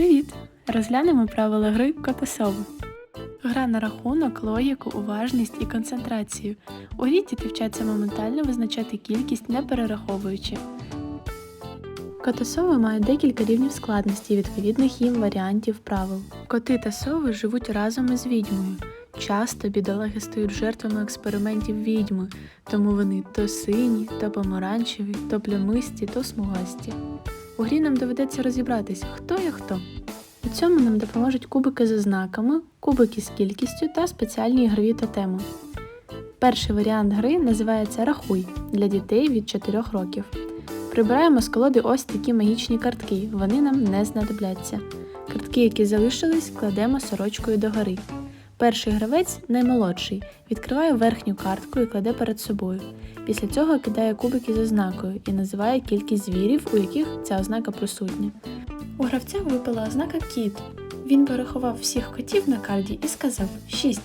Привіт! Розглянемо правила гри Котасово. Гра на рахунок, логіку, уважність і концентрацію. У грі діти вчаться моментально визначати кількість, не перераховуючи. Коти-сови мають декілька рівнів складності відповідних їм варіантів правил. Коти та сови живуть разом із відьмою. Часто бідолаги стають жертвами експериментів відьми, тому вони то сині, то помаранчеві, то плямисті, то смугасті. У грі нам доведеться розібратись, хто є хто. У цьому нам допоможуть кубики з ознаками, кубики з кількістю та спеціальні ігрові тотеми. Перший варіант гри називається Рахуй для дітей від 4 років. Прибираємо з колоди ось такі магічні картки, вони нам не знадобляться. Картки, які залишились, кладемо сорочкою догори. Перший гравець, наймолодший, відкриває верхню картку і кладе перед собою. Після цього кидає кубики з ознакою і називає кількість звірів, у яких ця ознака присутня. У гравця випала ознака кіт. Він порахував всіх котів на карті і сказав 6.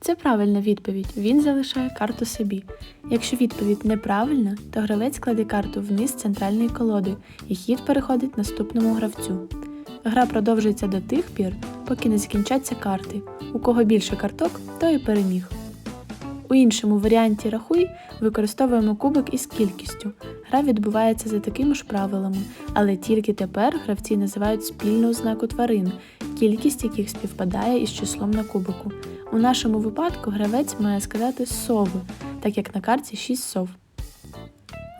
Це правильна відповідь. Він залишає карту собі. Якщо відповідь неправильна, то гравець кладе карту вниз центральної колоди, і хід переходить наступному гравцю. Гра продовжується до тих пір, поки не закінчаться карти. У кого більше карток, той і переміг. У іншому варіанті рахуй використовуємо кубик із кількістю. Гра відбувається за такими ж правилами, але тільки тепер гравці називають спільну ознаку тварин, кількість яких співпадає із числом на кубику. У нашому випадку гравець має сказати сови, так як на карті 6 сов.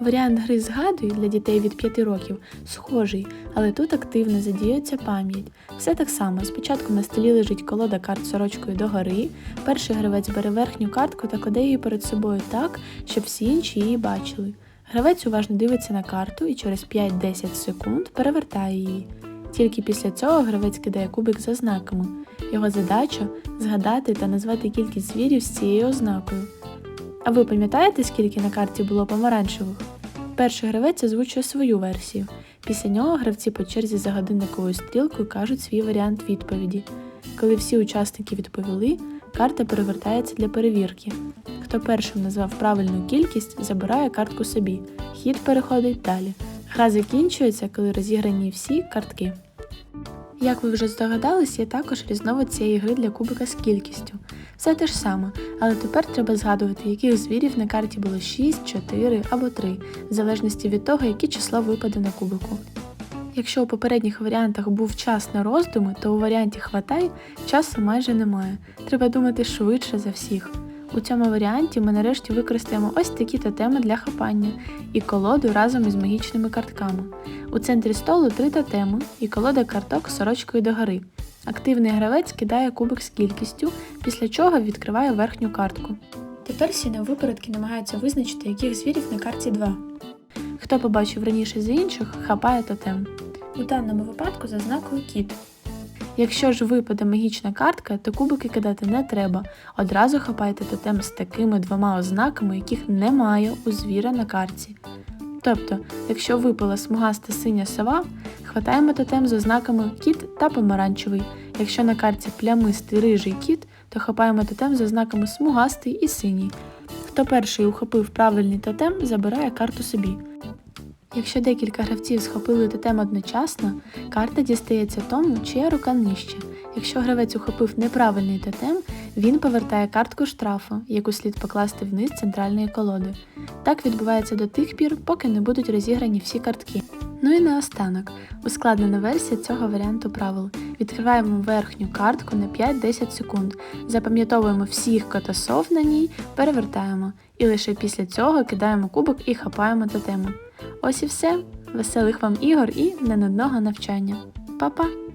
Варіант гри згадуй для дітей від 5 років схожий, але тут активно задіюється пам'ять. Все так само. Спочатку на столі лежить колода карт сорочкою догори. Перший гравець бере верхню картку та кладе її перед собою так, щоб всі інші її бачили. Гравець уважно дивиться на карту і через 5-10 секунд перевертає її. Тільки після цього гравець кидає кубик за знаками. Його задача згадати та назвати кількість звірів з цією ознакою. А ви пам'ятаєте, скільки на карті було помаранчевих? Перший гравець озвучує свою версію. Після нього гравці по черзі за годинниковою стрілкою кажуть свій варіант відповіді. Коли всі учасники відповіли, карта перевертається для перевірки. Хто першим назвав правильну кількість, забирає картку собі. Хід переходить далі. Гра закінчується, коли розіграні всі картки. Як ви вже здогадались, є також різновид цієї гри для кубика з кількістю. Все те ж саме, але тепер треба згадувати, яких звірів на карті було 6, 4 або 3, в залежності від того, яке число випаде на кубику. Якщо у попередніх варіантах був час на роздуми, то у варіанті хватай часу майже немає. Треба думати швидше за всіх. У цьому варіанті ми нарешті використаємо ось такі тотеми для хапання і колоду разом із магічними картками. У центрі столу три тотеми і колода карток з сорочкою догори. Активний гравець кидає кубик з кількістю, після чого відкриває верхню картку. Тепер всі навипередки намагаються визначити, яких звірів на карті 2. Хто побачив раніше за інших, хапає тотем. У даному випадку за знакою кіт. Якщо ж випаде магічна картка, то кубики кидати не треба. Одразу хапайте тотем з такими двома ознаками, яких немає у звіра на карті. Тобто, якщо випала смугаста синя сова, хватаємо тотем з ознаками кіт та помаранчевий. Якщо на карті плямистий рижий кіт, то хапаємо тотем з ознаками смугастий і синій. Хто перший ухопив правильний тотем, забирає карту собі. Якщо декілька гравців схопили тотем одночасно, карта дістається тому, чия рука нижча. Якщо гравець ухопив неправильний тотем, він повертає картку штрафу, яку слід покласти вниз центральної колоди. Так відбувається до тих пір, поки не будуть розіграні всі картки. Ну і наостанок, ускладнена версія цього варіанту правил. Відкриваємо верхню картку на 5-10 секунд, запам'ятовуємо всіх котосов на ній, перевертаємо, і лише після цього кидаємо кубок і хапаємо тотему. Ось і все. Веселих вам ігор і ненудного навчання. Па-па!